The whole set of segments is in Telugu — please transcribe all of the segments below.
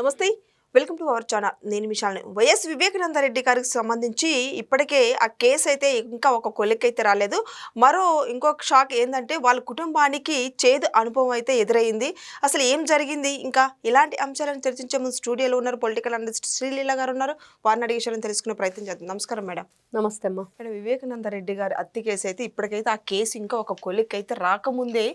నమస్తే. Welcome to our channel. నేను మిషాల్ని వైఎస్ వివేకానంద రెడ్డి గారికి సంబంధించి ఇప్పటికే ఆ కేసు అయితే ఇంకా ఒక కొలిక్కైతే రాలేదు. మరో ఇంకొక షాక్ ఏంటంటే వాళ్ళ కుటుంబానికి చేదు అనుభవం అయితే ఎదురైంది. అసలు ఏం జరిగింది? ఇంకా ఇలాంటి అంశాలను చర్చించే ముందు స్టూడియోలో ఉన్నారు పొలిటికల్ అనలిస్ట్ శ్రీలీల గారు ఉన్నారు. వారిని అడిగే విషయాలను తెలుసుకునే ప్రయత్నం చేద్దాం. నమస్కారం మేడం. నమస్తే అమ్మా. మేడం వివేకానంద రెడ్డి గారి హత్య కేసు అయితే ఇప్పటికైతే ఆ కేసు ఇంకా ఒక కొలిక్ అయితే రాకముందే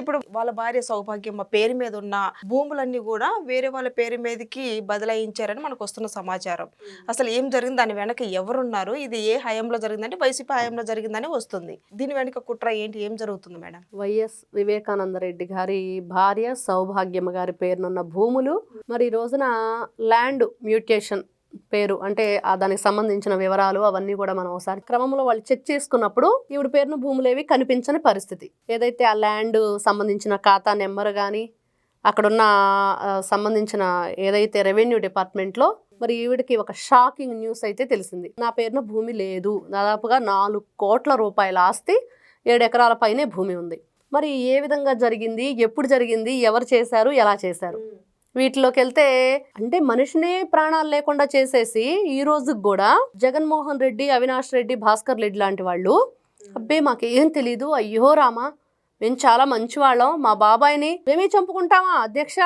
ఇప్పుడు వాళ్ళ భార్య సౌభాగ్యమ్మ పేరు మీద ఉన్న భూములన్నీ కూడా వేరే వాళ్ళ పేరు మీదకి బదలాయించారని మనకు వస్తున్న సమాచారం అసలు ఏం జరిగింది? దాని వెనక ఎవరున్నారు? ఇది ఏ హయాంలో జరిగిందంటే వైసీపీ హయాంలో జరిగిందని వస్తుంది. దీని వెనక కుట్ర ఏంటి? ఏం జరుగుతుంది మేడం? వైఎస్ వివేకానంద రెడ్డి గారి భార్య సౌభాగ్యమ్మ గారి పేరునున్న భూములు మరి ఈ రోజున ల్యాండ్ మ్యూటేషన్ పేరు అంటే దానికి సంబంధించిన వివరాలు అవన్నీ కూడా మనం ఒకసారి క్రమంలో వాళ్ళు చెక్ చేసుకున్నప్పుడు ఈవిడ పేరున భూములేవి కనిపించని పరిస్థితి. ఏదైతే ఆ ల్యాండ్ సంబంధించిన ఖాతా నెంబర్ కానీ అక్కడున్న సంబంధించిన ఏదైతే రెవెన్యూ డిపార్ట్మెంట్లో మరి ఈవిడికి ఒక షాకింగ్ న్యూస్ అయితే తెలిసింది. నా పేరున భూమి లేదు. దాదాపుగా నాలుగు కోట్ల రూపాయల ఆస్తి ఏడు ఎకరాల పైనే భూమి ఉంది. మరి ఏ విధంగా జరిగింది? ఎప్పుడు జరిగింది? ఎవరు చేశారు? ఎలా చేశారు? వీటిలోకి వెళ్తే అంటే మనిషినే ప్రాణాలు లేకుండా చేసేసి ఈ రోజుకి కూడా జగన్మోహన్ రెడ్డి అవినాష్ రెడ్డి భాస్కర్ రెడ్డి లాంటి వాళ్ళు అబ్బే మాకేం తెలీదు. అయ్యో రామా మేము చాలా మంచివాళ్ళం. మా బాబాయిని మేమే చంపుకుంటామా అధ్యక్ష?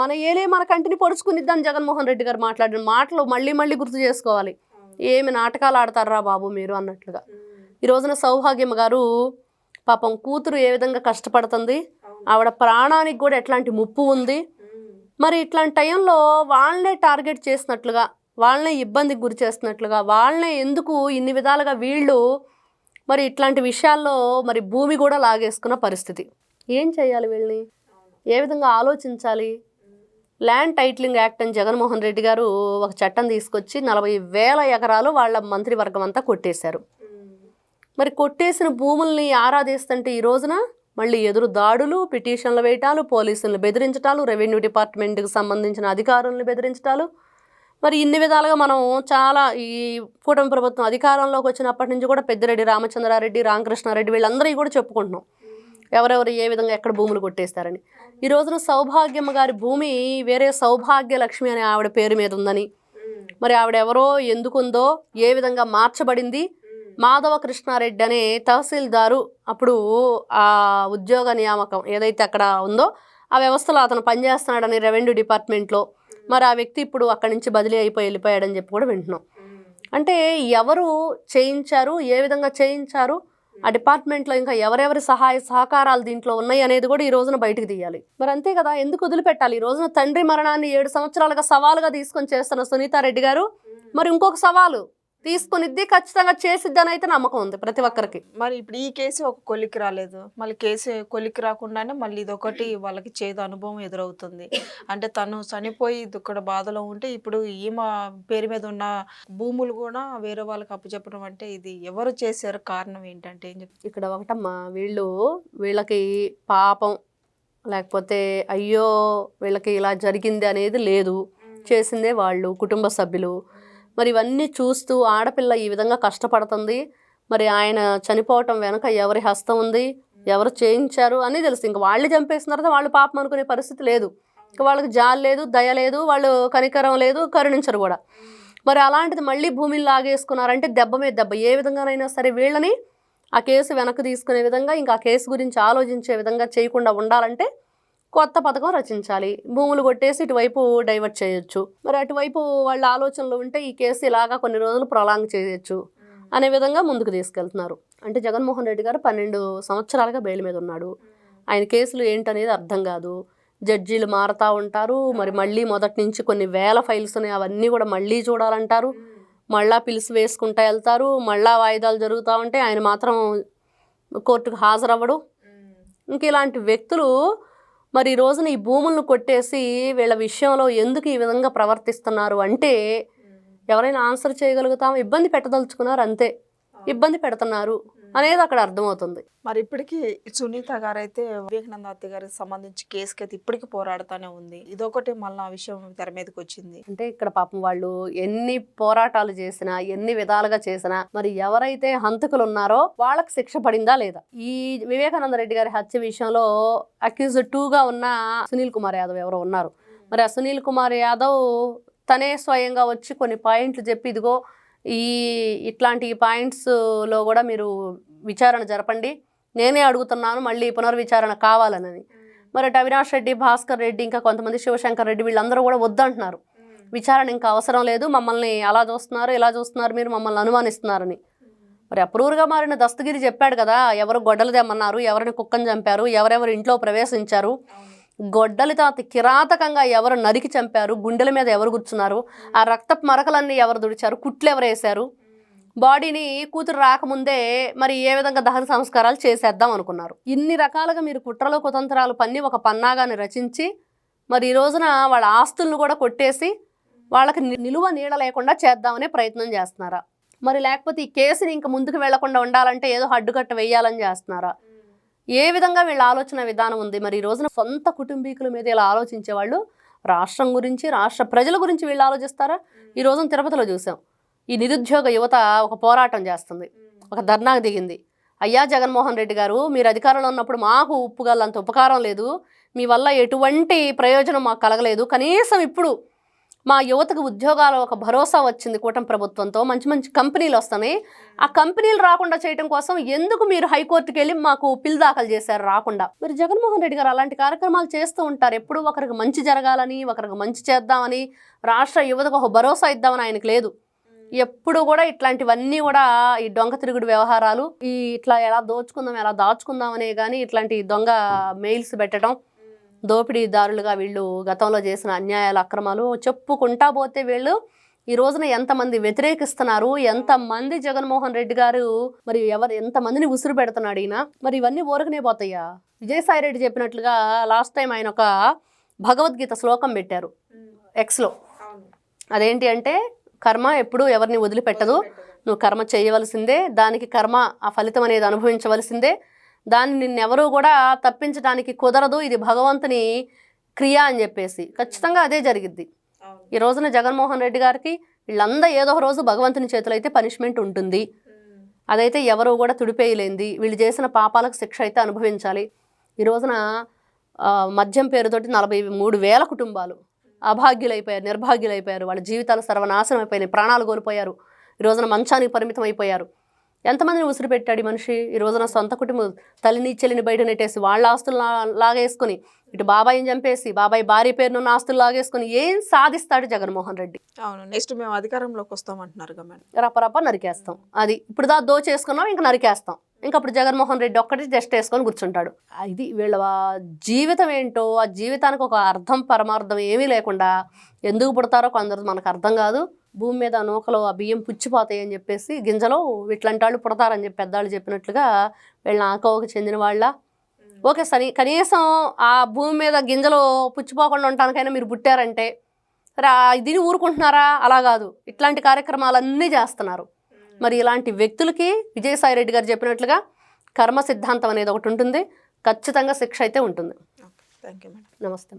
మన ఏలే మన కంటిని పొడుచుకునిద్దాం జగన్మోహన్ రెడ్డి గారు మాట్లాడిన మాటలు మళ్ళీ మళ్ళీ గుర్తు చేసుకోవాలి. ఏమి నాటకాలు ఆడతారా బాబు మీరు అన్నట్లుగా. ఈ రోజున సౌభాగ్యమ్మ గారు పాపం కూతురు ఏ విధంగా కష్టపడుతుంది ఆవిడ ప్రాణానికి కూడా ఎట్లాంటి ముప్పు ఉంది. మరి ఇట్లాంటి టైంలో వాళ్ళనే టార్గెట్ చేసినట్లుగా వాళ్ళనే ఇబ్బందికి గురి చేస్తున్నట్లుగా వాళ్ళనే ఎందుకు ఇన్ని విధాలుగా వీళ్ళు మరి ఇట్లాంటి విషయాల్లో మరి భూమి కూడా లాగేసుకున్న పరిస్థితి. ఏం చేయాలి వీళ్ళని? ఏ విధంగా ఆలోచించాలి? ల్యాండ్ టైటిలింగ్ యాక్ట్ అని జగన్మోహన్ రెడ్డి గారు ఒక చట్టం తీసుకొచ్చి నలభై వేల ఎకరాలు వాళ్ళ మంత్రివర్గం అంతా కొట్టేశారు. మరి కొట్టేసిన భూముల్ని ఆరాధిస్తుంటే ఈ రోజున మళ్ళీ ఎదురు దాడులు పిటిషన్లు వేయటాలు పోలీసులను బెదిరించటాలు రెవెన్యూ డిపార్ట్మెంట్కి సంబంధించిన అధికారులను బెదిరించటాలు మరి ఇన్ని విధాలుగా మనం చాలా ఈ కూటమి ప్రభుత్వం అధికారంలోకి వచ్చినప్పటి నుంచి కూడా పెద్దిరెడ్డి రామచంద్రారెడ్డి రామకృష్ణారెడ్డి వీళ్ళందరికీ కూడా చెప్పుకుంటున్నాం. ఎవరెవరు ఏ విధంగా ఎక్కడ భూములు కొట్టేస్తారని. ఈ రోజున సౌభాగ్యమ్మ గారి భూమి వేరే సౌభాగ్య లక్ష్మి అనే ఆవిడ పేరు మీద ఉందని. మరి ఆవిడ ఎవరో ఎందుకుందో ఏ విధంగా మార్చబడింది? మాధవ కృష్ణారెడ్డి అనే తహసీల్దారు అప్పుడు ఆ ఉద్యోగ నియామకం ఏదైతే అక్కడ ఉందో ఆ వ్యవస్థలో అతను పనిచేస్తున్నాడని రెవెన్యూ డిపార్ట్మెంట్లో మరి ఆ వ్యక్తి ఇప్పుడు అక్కడి నుంచి బదిలీ అయిపోయి వెళ్ళిపోయాడని చెప్పి కూడా వింటున్నాం. అంటే ఎవరు చేయించారు? ఏ విధంగా చేయించారు? ఆ డిపార్ట్మెంట్లో ఇంకా ఎవరెవరి సహాయ సహకారాలు దీంట్లో ఉన్నాయి అనేది కూడా ఈ రోజున బయటికి తీయాలి. మరి అంతే కదా ఎందుకు వదిలిపెట్టాలి? ఈ రోజున తండ్రి మరణాన్ని ఏడు సంవత్సరాలుగా సవాలుగా తీసుకొని చేస్తున్న సునీతారెడ్డి గారు మరి ఇంకొక సవాలు తీసుకునిద్ది ఖచ్చితంగా చేసిద్దని అయితే నమ్మకం ఉంది ప్రతి ఒక్కరికి. మరి ఇప్పుడు ఈ కేసు ఒక కొలిక్కి రాలేదు. మళ్ళీ కేసు కొలిక్కి రాకుండానే మళ్ళీ ఇదొకటి వాళ్ళకి చేదు అనుభవం ఎదురవుతుంది. అంటే తను చనిపోయి ఇక్కడ బాధలో ఉంటే ఇప్పుడు ఈమె పేరు మీద ఉన్న భూములు కూడా వేరే వాళ్ళకి అప్పచెప్పడం అంటే ఇది ఎవరు చేశారు కారణం ఏంటంటే ఏం చెప్తారు ఇక్కడ ఒకటమ్మా వీళ్ళు వీళ్ళకి పాపం లేకపోతే అయ్యో వీళ్ళకి ఇలా జరిగింది అనేది లేదు. చేసిందే వాళ్ళు కుటుంబ సభ్యులు. మరి ఇవన్నీ చూస్తూ ఆడపిల్ల ఈ విధంగా కష్టపడుతుంది. మరి ఆయన చనిపోవటం వెనక ఎవరి హస్తం ఉంది? ఎవరు చేయించారు? అని తెలుసు. ఇంకా వాళ్ళు చంపేసిన తర్వాత వాళ్ళు పాపం అనుకునే పరిస్థితి లేదు. ఇంకా వాళ్ళకి జాలి లేదు దయ లేదు వాళ్ళు కనికరం లేదు కరుణించరు కూడా. మరి అలాంటిది మళ్ళీ భూమిని లాగేసుకున్నారంటే దెబ్బ మీద దెబ్బ. ఏ విధంగానైనా సరే వీళ్ళని ఆ కేసు వెనక్కి తీసుకునే విధంగా ఇంకా ఆ కేసు గురించి ఆలోచించే విధంగా చేయకుండా ఉండాలంటే కొత్త పథకం రచించాలి. భూములు కొట్టేసి ఇటువైపు డైవర్ట్ చేయొచ్చు. మరి అటువైపు వాళ్ళ ఆలోచనలు ఉంటే ఈ కేసు ఇలాగా కొన్ని రోజులు ప్రొలాంగ్ చేయొచ్చు అనే విధంగా ముందుకు తీసుకెళ్తున్నారు. అంటే జగన్మోహన్ రెడ్డి గారు పన్నెండు సంవత్సరాలుగా బెయిల్ మీద ఉన్నాడు. ఆయన కేసులు ఏంటనేది అర్థం కాదు. జడ్జీలు మారుతూ ఉంటారు. మరి మళ్ళీ మొదటి నుంచి కొన్ని వేల ఫైల్స్ ఉన్నాయి. అవన్నీ కూడా మళ్ళీ చూడాలంటారు. మళ్ళా పిలిచి వేసుకుంటా వెళ్తారు. మళ్ళా వాయిదాలు జరుగుతూ ఉంటే ఆయన మాత్రం కోర్టుకు హాజరవ్వడు. ఇంక ఇలాంటి వ్యక్తులు మరి ఈ రోజున ఈ భూములను కొట్టేసి వీళ్ళ విషయంలో ఎందుకు ఈ విధంగా ప్రవర్తిస్తున్నారు అంటే ఎవరైనా ఆన్సర్ చేయగలుగుతాం. ఇబ్బంది పెట్టదలుచుకున్నారు అంతే. ఇబ్బంది పెడుతున్నారు. అనేది అక్కడ అర్థమవుతుంది. మరి ఇప్పటికీ సునీత గారు అయితే వివేకానంద హత్య గారికి సంబంధించి కేసుకి అయితే ఇప్పటికీ పోరాడుతూనే ఉంది. ఇదొకటి మళ్ళీ ఆ విషయం తెర మీదకి వచ్చింది. అంటే ఇక్కడ పాపం వాళ్ళు ఎన్ని పోరాటాలు చేసినా ఎన్ని విధాలుగా చేసినా మరి ఎవరైతే హంతకులు ఉన్నారో వాళ్ళకి శిక్ష పడిందా లేదా? ఈ వివేకానంద రెడ్డి గారి హత్య విషయంలో అక్యూజ్గా ఉన్న సునీల్ కుమార్ యాదవ్ ఎవరో ఉన్నారు. మరి ఆ సునీల్ కుమార్ యాదవ్ తనే స్వయంగా వచ్చి కొన్ని పాయింట్లు చెప్పి ఇదిగో ఈ ఇట్లాంటి పాయింట్స్లో కూడా మీరు విచారణ జరపండి. నేనే అడుగుతున్నాను మళ్ళీ పునర్విచారణ కావాలనని. మరి అవినాష్ రెడ్డి భాస్కర్ రెడ్డి ఇంకా కొంతమంది శివశంకర్ రెడ్డి వీళ్ళందరూ కూడా వద్దంటున్నారు. విచారణ ఇంకా అవసరం లేదు మమ్మల్ని అలా చూస్తున్నారు ఇలా చూస్తున్నారు మీరు మమ్మల్ని అనుమానిస్తున్నారని. మరి అప్రూవర్గా మారిన దస్తగిరి చెప్పాడు కదా ఎవరు గొడ్డలు తెమ్మన్నారు ఎవరిని కుక్కని చంపారు ఎవరెవరు ఇంట్లో ప్రవేశించారు. గొడ్డలితో అతి కిరాతకంగా ఎవరు నరికి చంపారు? గుండెల మీద ఎవరు కూర్చున్నారు? ఆ రక్తపు మరకలన్నీ ఎవరు దుడిచారు కుట్లు ఎవరు వేశారు? బాడీని కూతురు రాకముందే మరి ఏ విధంగా దహన సంస్కారాలు చేసేద్దాం అనుకున్నారు. ఇన్ని రకాలుగా మీరు కుట్రలు కుతంత్రాలు పన్ని ఒక పన్నాగాన్ని రచించి మరి ఈ రోజున వాళ్ళ ఆస్తులను కూడా కొట్టేసి వాళ్ళకి నిలువ నీడ లేకుండా చేద్దామనే ప్రయత్నం చేస్తున్నారా? మరి లేకపోతే ఈ కేసుని ఇంక ముందుకు వెళ్ళకుండా ఉండాలంటే ఏదో అడ్డుకట్ట వేయాలని చేస్తున్నారా? ఏ విధంగా వీళ్ళ ఆలోచన విధానం ఉంది? మరి ఈ రోజున సొంత కుటుంబీకుల మీద ఇలా ఆలోచించే వాళ్ళు రాష్ట్రం గురించి రాష్ట్ర ప్రజల గురించి వీళ్ళు ఆలోచిస్తారా? ఈ రోజున తిరుపతిలో చూసాం. ఈ నిరుద్యోగ యువత ఒక పోరాటం చేస్తుంది. ఒక ధర్నాకు దిగింది. అయ్యా జగన్మోహన్ రెడ్డి గారు మీరు అధికారంలో ఉన్నప్పుడు మాకు ఉప్పుగల్లంత ఉపకారం లేదు. మీ వల్ల ఎటువంటి ప్రయోజనం మాకు కలగలేదు. కనీసం ఇప్పుడు మా యువతకు ఉద్యోగాల ఒక భరోసా వచ్చింది కూటమి ప్రభుత్వంతో. మంచి మంచి కంపెనీలు వస్తున్నాయి. ఆ కంపెనీలు రాకుండా చేయడం కోసం ఎందుకు మీరు హైకోర్టుకి వెళ్ళి మాకు పిల్ దాఖలు చేశారు? రాకుండా. మీరు జగన్మోహన్ రెడ్డి గారు అలాంటి కార్యక్రమాలు చేస్తూ ఉంటారు. ఎప్పుడు ఒకరికి మంచి జరగాలని ఒకరికి మంచి చేద్దామని రాష్ట్ర యువతకు ఒక భరోసా ఇద్దామని ఆయనకు లేదు. ఎప్పుడు కూడా ఇట్లాంటివన్నీ కూడా ఈ దొంగ తిరుగుడు వ్యవహారాలు ఈ ఇట్లా ఎలా దోచుకుందాం ఎలా దాచుకుందాం అనే కానీ ఇట్లాంటి దొంగ మెయిల్స్ పెట్టడం దోపిడీదారులుగా వీళ్ళు గతంలో చేసిన అన్యాయాలు అక్రమాలు చెప్పుకుంటా పోతే వీళ్ళు ఈ రోజున ఎంతమంది వ్యతిరేకిస్తున్నారు? ఎంతమంది జగన్మోహన్ రెడ్డి గారు మరి ఎవరు ఎంతమందిని ఉసురు పెడుతున్నాడు ఈయన? మరి ఇవన్నీ ఊరకనే పోతాయా? విజయసాయి రెడ్డి చెప్పినట్లుగా లాస్ట్ టైం ఆయన ఒక భగవద్గీత శ్లోకం పెట్టారు. ఎక్స్లో. అదేంటి అంటే కర్మ ఎప్పుడు ఎవరిని వదిలిపెట్టదు. నువ్వు కర్మ చేయవలసిందే దానికి కర్మ ఆ ఫలితం అనేది అనుభవించవలసిందే. దాన్ని నిన్నెవరూ కూడా తప్పించడానికి కుదరదు ఇది భగవంతుని క్రియ అని చెప్పేసి. ఖచ్చితంగా అదే జరిగిద్ది. ఈ రోజున జగన్మోహన్ రెడ్డి గారికి వీళ్ళందరూ ఏదో ఒక రోజు భగవంతుని చేతిలో అయితే పనిష్మెంట్ ఉంటుంది. అదైతే ఎవరు కూడా తుడిపేయలేంది. వీళ్ళు చేసిన పాపాలకు శిక్ష అయితే అనుభవించాలి. ఈ రోజున మద్యం పేరుతోటి నలభై మూడు వేల కుటుంబాలు అభాగ్యులైపోయారు నిర్భాగ్యులైపోయారు. వాళ్ళ జీవితాలు సర్వనాశనం అయిపోయినాయి ప్రాణాలు కోల్పోయారు. ఈ రోజున మంచానికి పరిమితం అయిపోయారు ఎంతమందిని ఉసిరి పెట్టాడు ఈ మనిషి? ఈ రోజున సొంత కుటుంబం తల్లిని చెల్లిని బయట నెట్టేసి వాళ్ళ ఆస్తులు లాగేసుకుని ఇటు బాబాయిని చంపేసి బాబాయ్ భార్య పేరునున్న ఆస్తులు లాగేసుకుని ఏం సాధిస్తాడు జగన్మోహన్ రెడ్డి? అవును. నెక్స్ట్ మేము అధికారంలోకి వస్తామంటున్నారు రపరప నరికేస్తాం. అది ఇప్పుడు దా దోచేసుకున్నాం ఇంకా నరికేస్తాం. ఇంకా అప్పుడు జగన్మోహన్ రెడ్డి ఒక్కటి జస్ట్ వేసుకొని కూర్చుంటాడు. ఇది వీళ్ళ జీవితం ఏంటో ఆ జీవితానికి ఒక అర్థం పరమార్థం ఏమీ లేకుండా ఎందుకు పుడతారో కొందరు మనకు అర్థం కాదు. భూమి మీద నూకలు ఆ బియ్యం పుచ్చిపోతాయి అని చెప్పేసి గింజలో ఇట్లాంటి వాళ్ళు పుడతారని చెప్పి పెద్దవాళ్ళు చెప్పినట్లుగా వీళ్ళ ఆకోవకు చెందిన వాళ్ళ. ఓకే సరే కనీసం ఆ భూమి మీద గింజలు పుచ్చిపోకుండా ఉండటానికైనా మీరు పుట్టారంటే రా దీన్ని ఊరుకుంటున్నారా? అలా కాదు. ఇట్లాంటి కార్యక్రమాలన్నీ చేస్తున్నారు. మరి ఇలాంటి వ్యక్తులకి విజయసాయి రెడ్డి గారు చెప్పినట్లుగా కర్మ సిద్ధాంతం అనేది ఒకటి ఉంటుంది. ఖచ్చితంగా శిక్ష అయితే ఉంటుంది. Thank you madam. నమస్తే.